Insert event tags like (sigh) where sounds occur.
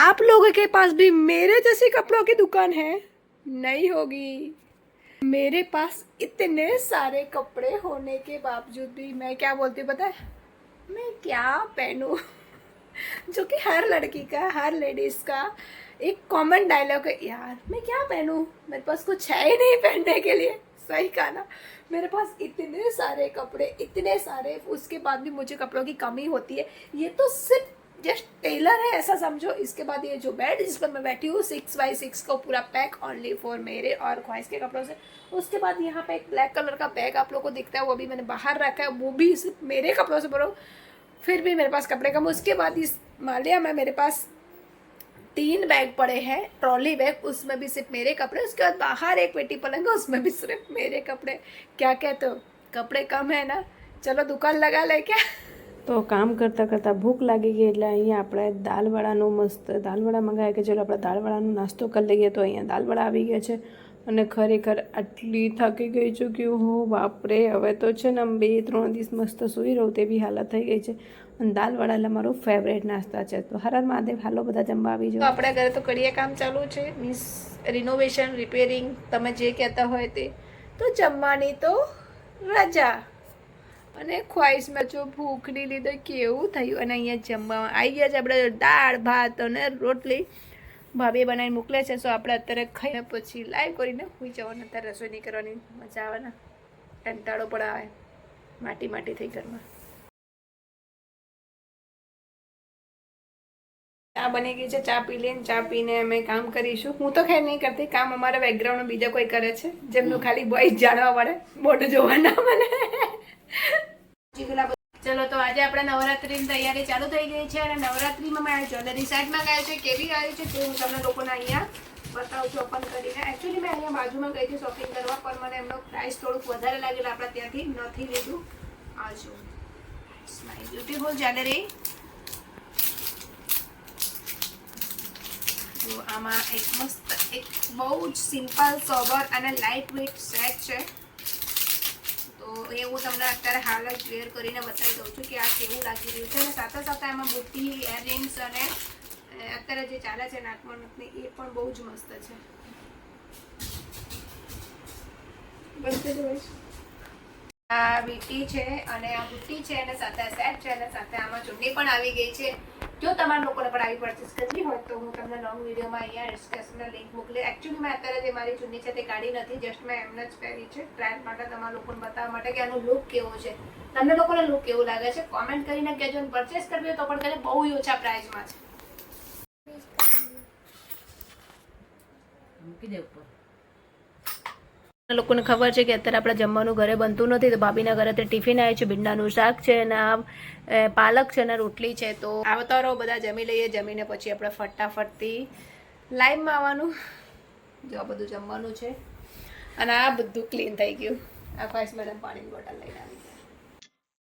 आप लोगों के पास भी मेरे जैसी कपड़ों की दुकान है? नहीं होगी। मेरे पास इतने सारे कपड़े होने के बावजूद भी मैं क्या बोलती पता है? मैं क्या पहनूं? (laughs) जो कि हर लड़की का, हर लेडीज़ का एक कॉमन डायलॉग है। यार, मैं क्या पहनूं? मेरे पास कुछ है ही नहीं पहनने के लिए। सही कहा ना? मेरे पास इतने सारे कपड़े, इतने सारे, उसके बाद भी मुझे कपड़ों की कमी होती है। ये तो सिर्फ़ जस्ट टेलर है, ऐसा समझो। इसके बाद ये जो बेड जिस पर मैं बैठी हूँ सिक्स बाई सिक्स का पूरा पैक ओनली फॉर मेरे और ख्वाहिश के कपड़ों से। उसके बाद यहाँ पे एक ब्लैक कलर का बैग आप लोग को दिखता है, वो भी मैंने बाहर रखा है, वो भी सिर्फ़ मेरे कपड़ों से भरो फिर भी मेरे पास कपड़े कम। उसके बाद इस मालिया में मेरे पास तीन बैग पड़े हैं ट्रॉली बैग उसमें भी सिर्फ़ मेरे कपड़े, उसके बाद बाहर एक पेटी पलंग है, उसमें भी सिर्फ़ मेरे कपड़े। क्या कहते हो? कपड़े कम है ना? चलो दुकान लगा ले क्या? તો કામ કરતાં કરતાં ભૂખ લાગી ગઈ એટલે અહીંયા આપણે દાલવડાનું મસ્ત દાલવડા મંગાવ્યા કે ચલો આપણે દાલવડાનો નાસ્તો કરી લઈએ તો અહીંયા દાલવડા આવી ગયા છે. અને ખરેખર આટલી થાકી ગઈ છું કે હો, બાપરે, હવે તો છે ને બે, ત્રણ દિવસ મસ્ત સૂઈ રહું તેવી હાલત થઈ ગઈ છે. અને દાલવડા એટલે મારો ફેવરેટ નાસ્તા છે. તો હર મહાદેવ, હાલો બધા જમવા આવી જાઓ. આપણા ઘરે તો કડિયા કામ ચાલુ છે. મીન્સ રિનોવેશન રિપેરિંગ તમે જે કહેતા હોય તે. તો જમવાની તો રજા. અને ખ્વાહિશમાં જો ભૂખની લીધે કેવું થયું? અને અહીંયા જમવામાં આવી ગયા છે આપણે. દાળ, ભાત અને રોટલી ભાભી બનાવીને મોકલે છે. સો આપણે અત્યારે ખાઈને પછી લાઈવ કરીને સુઈ જવાનું. અત્યારે રસોઈ નહીં કરવાની. મજા આવે ને? કંટાળો પણ આવે. માટી માટી થઈ ઘરમાં. ચા બની ગઈ છે. ચા પી લઈને, ચા પીને અમે કામ કરીશું. હું તો ખેર નહીં કરતી. કામ અમારા બેકગ્રાઉન્ડમાં બીજા કોઈ કરે છે. જેમનું ખાલી બોય જાણવા પડે બોટ જોવા ના મળે. ચલો, તો આજે આપણે નવરાત્રીની તૈયારી ચાલુ થઈ ગઈ છે અને નવરાત્રીમાં મેં જ્વેલરી સેટ મંગાવ્યો છે, કેવી આવી છે તે હું તમને લોકોને અહીંયા બતાવું છું ઓપન કરીને. એકચ્યુઅલી મેં અહીંયા બાજુમાં ગઈ હતી શોપિંગ કરવા, પણ મને એમનો પ્રાઇસ થોડુંક વધારે લાગેલો, આપણે ત્યાંથી નથી લીધું. આ જો માય બ્યુટીફુલ જ્વેલરી આમાં એક મસ્ત, એક બહુ જ સિમ્પલ સોબર અને લાઇટ વેઇટ સેટ છે. હું તમને અત્યારે હાલ જ ક્લિયર કરીને બતાવી દઉં છું કે આ કેવું લાગી રહ્યું છે. અને સાથે સાથે એમાં બુટ્ટી ઇયરિંગ્સ અને અત્યારે જે ચાલે છે નાકમાં એ પણ બહુ જ મસ્ત છે. આ વીટી છે અને આ બુટ્ટી છે અને સાથે સેટ છે અને સાથે આમાં ચૂંટણી પણ આવી ગઈ છે. જો તમારા લોકોને પણ આવી પરચેસ કરવી હોય તો હું તમને લોંગ વિડીયોમાં અહીંયા ડિસ્કશનના લિંક મોકલી એકચ્યુઅલી મેં અત્યારે જે મારી ચૂંટણી છે તે કાઢી નથી જસ્ટ મેં એમને જ પહેરી છે. ટ્રાયલ માટે તમારા લોકોને બતાવવા માટે કે આનો લુક કેવો છે. તમને લોકોને લુક કેવું લાગે છે? કોમેન્ટ કરીને કહેજો પરચેસ કરવી તો પણ કદાચ બહુ ઓછા પ્રાઇસમાં છે. મૂકી દે ઉપર. લોકોને ખબર છે કે અત્યારે આપણે જમવાનું ઘરે બનતું નથી, તો ભાભીના ઘરે અત્યારે ટિફિન આવે છે, ભીંડાનું શાક છે અને આ પાલક છે અને રોટલી છે. તો આવતા રહો બધા જમી લઈએ, જમીને પછી આપણે ફટાફટથી લાઈવમાં આવવાનું. જો આ બધું જમવાનું છે. અને આ બધું ક્લીન થઈ ગયું. આ ફાઈસ મેડમ પાણીની બોટલ લઈને આવી.